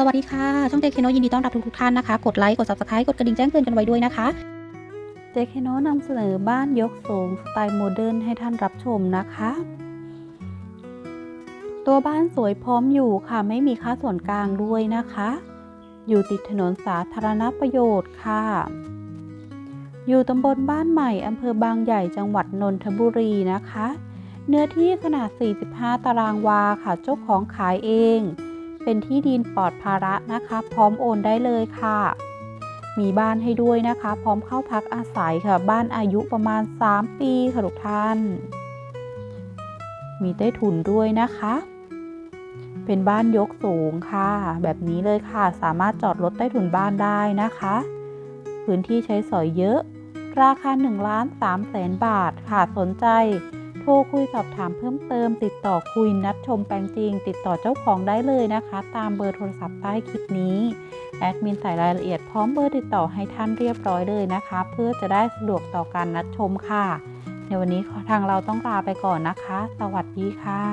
สวัสดีค่ะ ช่องเจคโนยินดีต้อนรับทุกๆท่านนะคะ กดไลค์ กด subscribe กดกระดิ่งแจ้งเตือนกันไว้ด้วยนะคะ เจคโนนำเสนอบ้านยกสูงสไตล์โมเดิร์นให้ท่านรับชมนะคะ ตัวบ้านสวยพร้อมอยู่ค่ะ ไม่มีค่าส่วนกลางด้วยนะคะ อยู่ติดถนนสาธารณประโยชน์ค่ะ อยู่ตำบลบ้านใหม่อำเภอบางใหญ่จังหวัดนนทบุรีนะคะ เนื้อที่ขนาด 45 ตารางวาค่ะ เจ้าของขายเอง เป็นที่ดินปลอดภาระนะคะ พร้อมโอนได้เลยค่ะ มีบ้านให้ด้วยนะคะ พร้อมเข้าพักอาศัยค่ะ บ้านอายุประมาณ 3 ปีค่ะทุกท่าน มีใต้ถุนด้วยนะคะ เป็นบ้านยกสูงค่ะ แบบนี้เลยค่ะ สามารถจอดรถใต้ถุนบ้านได้นะคะ พื้นที่ใช้สอยเยอะ ราคา1ล้าน3แสนบาทค่ะ สนใจ โทรคุยสอบถามเพิ่มเติม ติดต่อคุยนัดชมแปลงจริง ติดต่อเจ้าของได้เลยนะคะ ตามเบอร์โทรศัพท์ใต้คลิปนี้แอดมินใส่รายละเอียดพร้อมเบอร์ติดต่อให้ท่านเรียบร้อยเลยนะคะ เพื่อจะได้สะดวกต่อการนัดชมค่ะ ในวันนี้ทางเราต้องลาไปก่อนนะคะ สวัสดีค่ะ